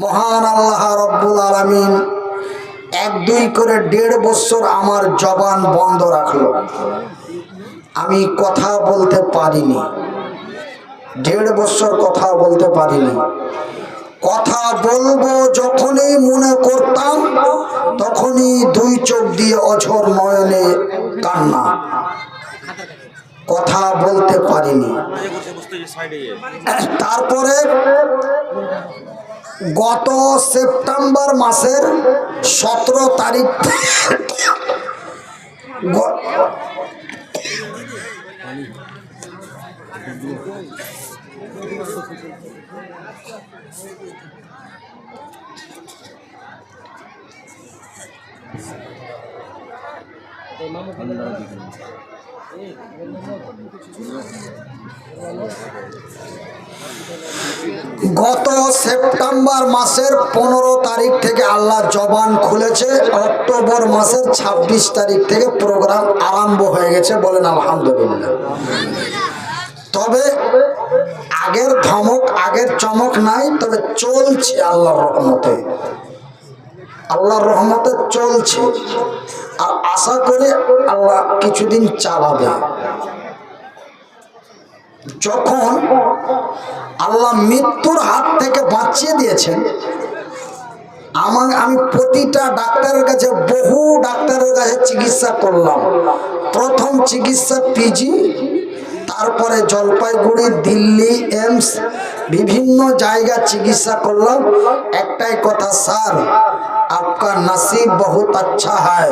মহান আল্লাহ রব্বুল আলমিন এক দুই করে দেড় বছর আমার জবান বন্ধ রাখল আমি কথা বলতে পারিনি দেড় বছর কথা বলতে পারিনি কথা বলব যখনই মনে করতাম তখনই দুই চোখ দিয়ে অঝর নয়নে কান্না কথা বলতে পারিনি তারপরে গত সেপ্টেম্বর মাসের সতেরো তারিখ গত সেপ্টেম্বর মাসের পনেরো তারিখ থেকে আল্লাহ জবান খুলেছে। অক্টোবর মাসের ২৬ তারিখ থেকে প্রোগ্রাম আরম্ভ হয়ে গেছে বলেন আলহামদুলিল্লাহ। তবে আগের ধমক, আগের চমক নাই, তবে চলছে আল্লাহর রহমতে। আল্লাহর রহমতে চলছে। আশা করে আল্লাহ কিছুদিন চালাবে। যখন আল্লাহ মৃত্যুর হাত থেকে বাঁচিয়ে দিয়েছেন, আমার, আমি প্রতিটা ডাক্তারের কাছে, বহু ডাক্তারের কাছে চিকিৎসা করলাম। প্রথম চিকিৎসা পিজি তারপরে জলপাইগুড়ি, দিল্লি, এমস, বিভিন্ন জায়গা চিকিৎসা করলাম। একটাই কথা, স্যার आपका नसीब बहुत अच्छा है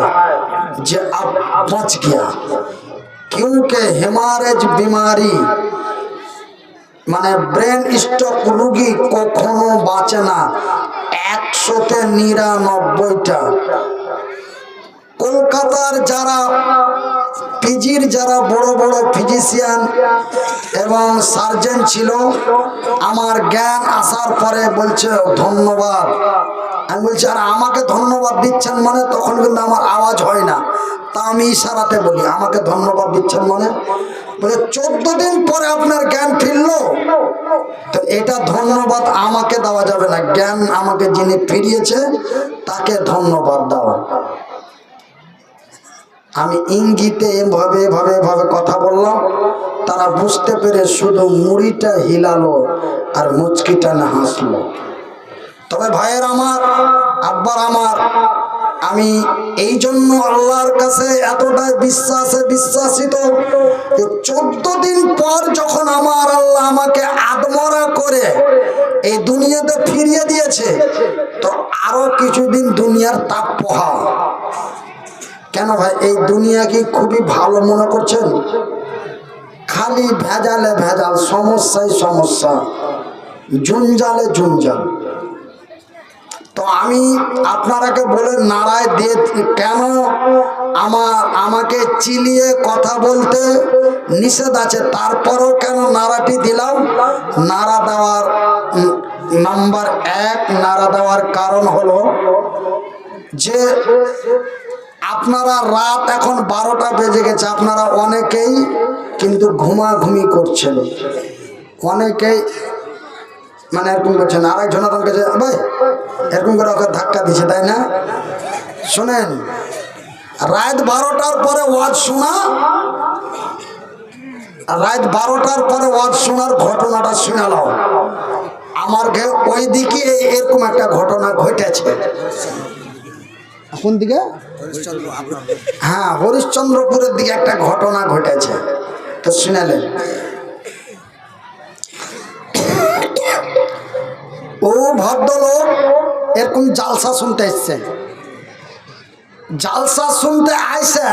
যে आप बच गया क्योंकि हेमारेज बीमारी মানে ব্রেন স্ট্রোক রুগী কখনো বাঁচে না একশোতে নিরানব্বইটা কলকাতার যারা পিজির যারা বড় বড় ফিজিশিয়ান এবং সার্জন ছিল আমার জ্ঞান আসার পরে বলছে ধন্যবাদ আমি বলছি, আর আমাকে ধন্যবাদ দিচ্ছেন মানে তখন কিন্তু আমার আওয়াজ হয় না। তা আমি ইশারাতে বলি, আমাকে ধন্যবাদ দিচ্ছেন মানে? বলে, চোদ্দ দিন পরে আপনার জ্ঞান ফিরলো? তো এটা ধন্যবাদ আমাকে দেওয়া যাবে না। জ্ঞান আমাকে যিনি ফিরিয়েছে, তাকে ধন্যবাদ দেওয়া। আমি ইঙ্গিতে এভাবে এভাবে এভাবে কথা বললাম। তারা বুঝতে পেরে শুধু মুড়িটা হিলালো আর মুচকিটা না হাসলো। তবে ভাইয়ের আমার, আব্বার আমার, আমি এই জন্য আল্লাহর কাছে এতটাই বিশ্বাসে বিশ্বাসিত যে চোদ্দ দিন পর যখন আমার আল্লাহ আমাকে আদমরা করে এই দুনিয়াতে ফিরিয়ে দিয়েছে, তো আরও কিছুদিন দুনিয়ার তাপ পোহা কেন ভাই, এই দুনিয়া কি খুবই ভালো মনে করছেন? খালি ভেজালে ভেজাল, সমস্যায় সমস্যা, জঞ্জালে জঞ্জাল। তো আমি আপনারাকে বলে নাড়ায় দিয়ে কেন আমার, আমাকে চিলিয়ে কথা বলতে নিষেধ আছে? তারপরও কেন নাড়াটি দিলাম? নাড়া দেওয়ার নাম্বার এক, নাড়া দেওয়ার কারণ হলো যে আপনারা রাত এখন বারোটা বেজে গেছে, আপনারা অনেকেই কিন্তু ঘুমাঘুমি করছেন। অনেকেই মানে এরকম করছেন আর একজন আপনার কাছে ভাই এরকম করে ওকে ধাক্কা দিছে তাই না? শোনেন রাত বারোটার পরে ওয়াজ শোনা রাত বারোটার পরে ওয়াজ শোনার ঘটনাটা শোনালাম আমার ওই দিকে এরকম একটা ঘটনা ঘটেছে। কোন দিকে? হ্যাঁ হরিশ্চন্দ্রপুরের দিকে একটা ঘটনা ঘটেছে। তো শুনালেন ও ভদ্রলোক, এরকম জালসা শুনতে এসছে। জালসা শুনতে আইসে,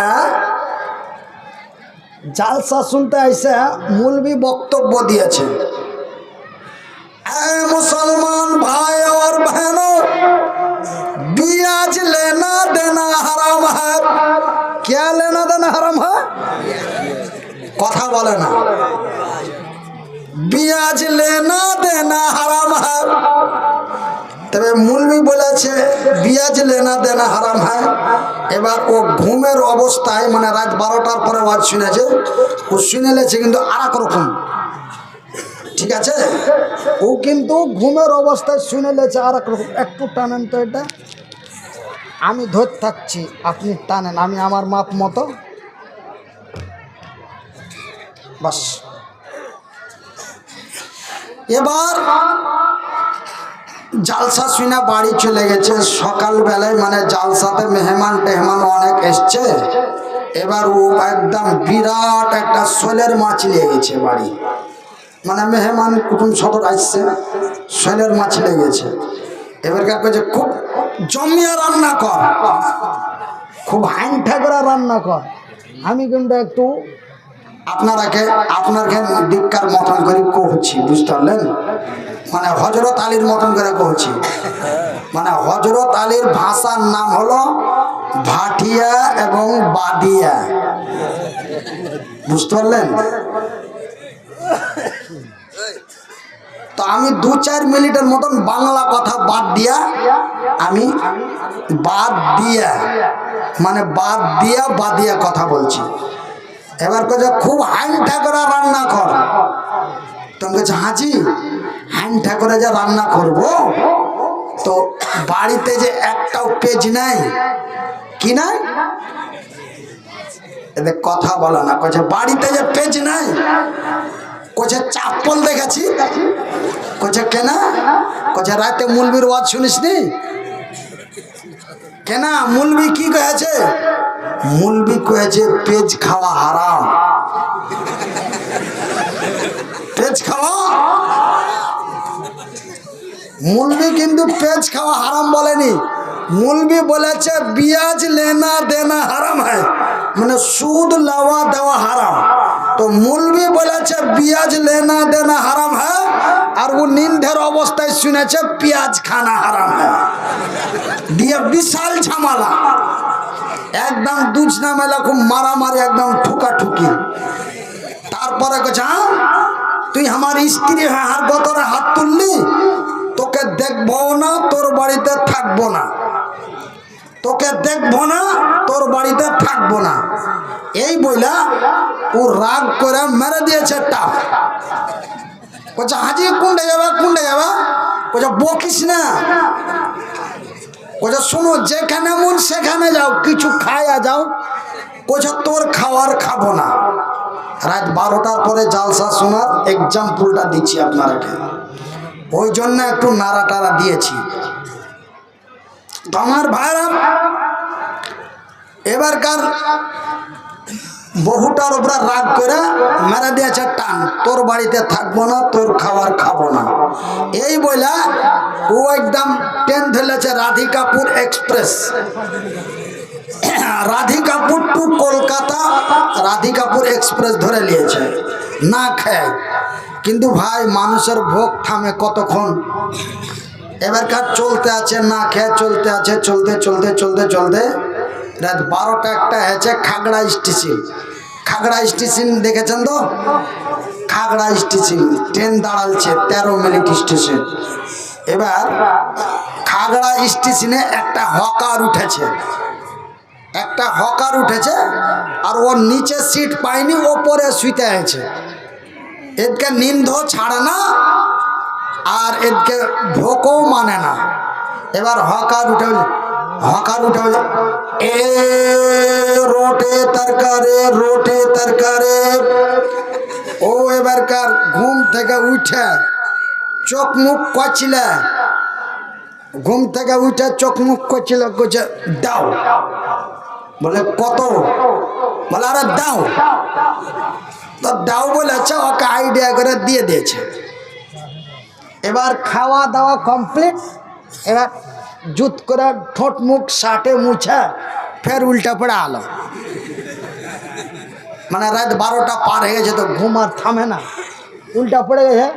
জালসা শুনতে আইসে, মূলবি বক্তব্য দিয়েছে। মুসলমান ভাই আর বহন বিয়াজ লেনা দেনা হারাম হ্যা। কে লেনা দেনা হারাম হ্যাঁ? কথা বলে না। বিয়াজ লেনা দেনা তবে মুলবি বলেছে, বিয়াজ লেনা দেনা হারাম হয়। এবার ও ঘুমের অবস্থায় মানে রাত বারোটার পরে ওয়াজ শুনেছে, ও শুনে লেছে কিন্তু আর এক রকম। ঠিক আছে? ও কিন্তু ঘুমের অবস্থায় শুনে লেছে আর এক রকম। একটু টানেন তো এটা। আমি ধর থাকছি, আপনি টানেন, আমি আমার মাপ মতো। বাস। এবার জালসা শুনে বাড়ি চলে গেছে। সকালবেলায় মানে জালসাতে মেহমান টেহমান অনেক এসছে। এবার ও একদম বিরাট একটা শোলের মাছ নিয়ে গেছে বাড়ি। মানে মেহমান কুটুম সদর আসছে, শোলের মাছ নিয়ে গেছে। এবার কাছে খুব জমিয়া রান্না কর। খুব হাইন ঠাকরা রান্না কর। আমি কিন্তু একটু আপনারাকে আপনাকে দিককার মতন করে কহছি, বুঝতে পারলেন? মানে হজরত আলীর মতন করে কহছি। মানে হজরত আলীর ভাষার নাম হলো ভাটিয়া এবং বাদিয়া। বুঝতে পারলেন? তো আমি দু চার মিনিটের মতন বাংলা কথা বাদ দিয়া আমি বাদ দিয়া মানে বাদ দিয়া বাদিয়া কথা বলছি। এবার কাছে খুব হাইন ঠাকুরা রান্না কর। তুমি কাছে হাজি হাইন ঠাকুরা যে রান্না করব, তো বাড়িতে যে একটাও পেজ নাই, কি নাই? এদের কথা বলে না কছে বাড়িতে যে পেজ নাই কোচে চাপ্পল দেখেছি? কোচে কেনা? কোচে রাতে মুলবির ওয়াজ শুনিস নি কেনা মুলবি কি কয়েছে? মুলবি কয়েছে পেজ খাওয়া হারাম। পেজ খাওয়া? মুলবি কিন্তু পেজ খাওয়া হারাম বলেনি। মুলবি বলেছে বিয়াজ লেনা দেনা হারাম হয়। মানে সুদ লাওয়া দেওয়া হারাম। তো মুলবি বলেছে বিয়াজ লেনা দেনা হারাম হয়? আর ও নিন্ধের অবস্থায় শুনেছে, পেঁয়াজ খানা হারাম হয়? দিয়ে বিশাল ঝামেলা। একদম দুজনা মেলা খুব মারামারি, একদম ঠুকাঠুকি। তারপরে কেছে হ্যাঁ তুই আমার স্ত্রী হ্যাঁ হার গতরে হাত তুললি? তোকে দেখব না, তোর বাড়িতে থাকব না। তোকে দেখব না, তোর বাড়িতে থাকব না। এই বইলা ও রাগ করে মেরে দিয়েছে টাপ বলছে, হাজি, কোনটা যাবে কোনটা যাবে? বলছে, বকিস না। বলছে, শোনো, যেখানে মন সেখানে যাও, কিছু খাইয়া যাও। বলছে, তোর খাওয়ার খাব না। রাত বারোটার পরে জালসা শোনার এক্সাম্পলটা দিচ্ছি আপনারাকে ওই জন্য একটু নাড়া টাড়া দিয়েছি। তো আমার ভাইরা, এবারকার বহুটার উপরে রাগ করে মেরে দিয়েছে টান। তোর বাড়িতে থাকব না, তোর খাবার খাব না। এই বইলা ও একদম ট্রেন ধরেছে Radhikapur express. Radhikapur to Kolkata, Radhikapur express ধরে নিয়েছে। না খায়। কিন্তু ভাই, মানুষের ভোগ থামে কতক্ষণ? এবারকার চলতে আছে, না খেয়ে, চলতে আছে, চলতে চলতে চলতে চলতে। রাত বারোটা একটা হয়েছে খাগড়া স্টেশন। খাগড়া স্টেশন দেখেছেন তো? খাগড়া স্টেশন, ট্রেন দাঁড়ালছে, তেরো মিনিট স্টেশন। এবার খাগড়া স্টেশনে একটা হকার উঠেছে। একটা হকার উঠেছে আর ওর নিচে সিট পায়নি, ওপরে শুইতে হয়েছে এদেরকে নিন্দ ছাড়ে না আর এদেরকে ভোকও মানে না। এবার হকার উঠে হকার উঠে এ রোটে তরকারে রোটে তরকারে। ও এবারকার ঘুম থেকে উঠে চোখ মুখ কচলে। ঘুম থেকে উঠে চোখ মুখ করছিল করছে দাও। বলে, কত? বলে, আরে দাও। তো দাও বলেছে, ওকে আইডিয়া করে দিয়ে দিয়েছে। এবার খাওয়া দাওয়া কমপ্লিট এবার জুত করে, ঠোঁট, মুখ, শার্টে মুছে, ফের উল্টা পড়ে আলো। মানে রাত বারোটা পার হয়ে গেছে তো ঘুম আর থামে না। উল্টা পড়ে গেছে।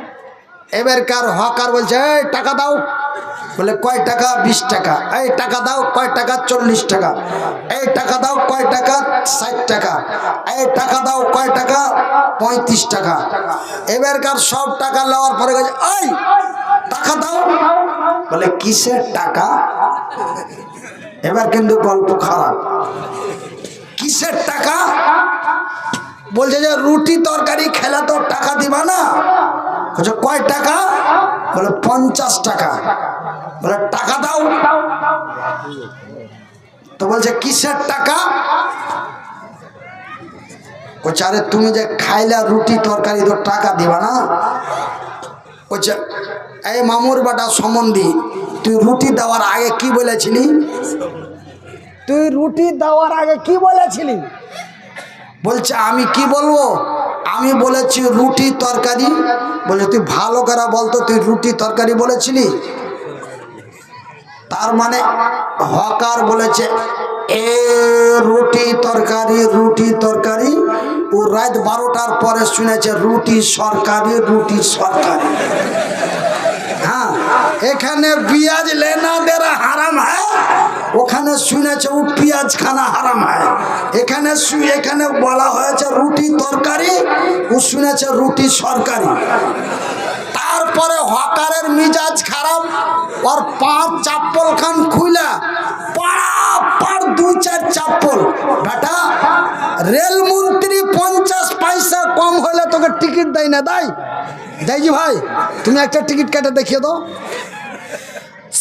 এবারকার হকার বলছে, এই, টাকা দাও। বলে, কয় টাকা? বিশ টাকা। এই, টাকা দাও, কয় টাকা? চল্লিশ টাকা। এই, টাকা দাও, কয় টাকা? ষাট টাকা। এই, টাকা দাও, কয় টাকা? পঁয়ত্রিশ টাকা। এবারকার সব টাকা নেওয়ার পরে গেছে, এই টাকা দাও বলে, কিসের টাকা? এবার কিন্তু গল্প খারাপ। কিসের টাকা? বলছে যে, রুটি তরকারি খেলা তো টাকা দিবা না। বলছে, কয় টাকা? বলে, পঞ্চাশ টাকা। বলে, টাকা দাও। তো বলছে, কিসের টাকা? বলছে, আরে, তুমি যে খাইলা রুটি তরকারি, তো টাকা দিবা না। বলছে এই মামুর বাটা সম্বন্ধী তুই রুটি দেওয়ার আগে কি বলেছিলি? তুই রুটি দেওয়ার আগে কি বলেছিলি? বলছে আমি কি বলব? আমি বলেছি রুটি তরকারি। বলে তুই ভালো করে বলতো তুই রুটি তরকারি বলেছিলি? তার মানে হকার বলেছে এ রুটি তরকারি রুটি তরকারি ও রাত বারোটার পরে শুনেছে রুটি সরকারি রুটি সরকারি। হ্যাঁ এখানে পেঁয়াজ লেনা দেরা হারাম হ্যাঁ? ওখানে শুনেছে ও পেঁয়াজ খানা হারাম হয়? এখানে শু- এখানে বলা হয়েছে রুটি তরকারি, ও শুনেছে রুটি সরকারি। তারপরে হকারের মিজাজ খারাপ, ওর পাঁচ চাপ্পল খান খুইলা, পাড়া, পাড় দুই চার চাপ্পল। বেটা, রেলমন্ত্রী পঞ্চাশ পয়সা কম হলে তোকে টিকিট দেয় না, দেয়? দেয় জি ভাই? তুমি একটা টিকিট কেটে দেখিয়ে দাও।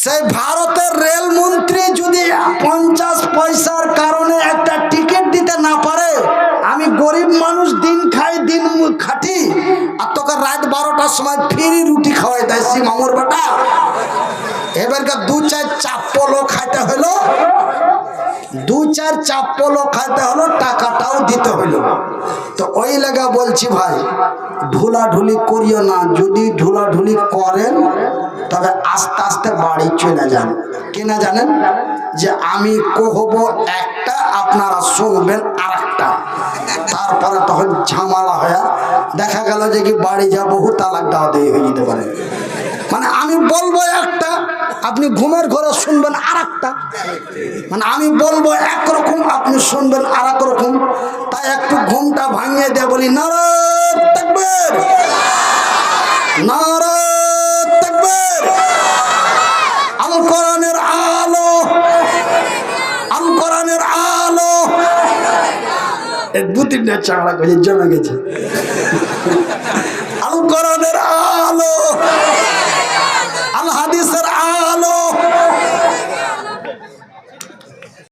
সেই ভারতের রেলমন্ত্রী যদি পঞ্চাশ পয়সার কারণে একটা টিকিট দিতে না পারে, আমি গরিব মানুষ দিন খাই, দিন খাটি, আর তোকে রাত বারোটার সময় ফ্রি রুটি খাওয়াই দেয় সি মামুর বেটা। দু চার চাপ্পলও খাইতে হলো, টাকাটাও দিতে হলো তো ওই লাগা বলছি ভাই, ঢুলাঢুলি করিও না, যদি ঢুলাঢুলি করেন, তবে আস্তে আস্তে বাড়ি চলে যান। কিনা জানেন? যে আমি কহব একটা, আপনারা শুনবেন আর একটা তারপরে তখন ঝামালা হয়ে দেখা গেল যে কি বাড়ি যা বহু তালাক দেওয়া দিয়ে হয়ে যেতে পারে। মানে আমি বলব একটা আপনি ঘুমের ঘরে শুনবেন আর মানে আমি বলব একরকম, আপনি শুনবেন আর রকম তাই একটু ঘুমটা ভাঙিয়ে দিয়ে বলি নারদ আল আলো দু তিনটা চাকরা করে জমে গেছে।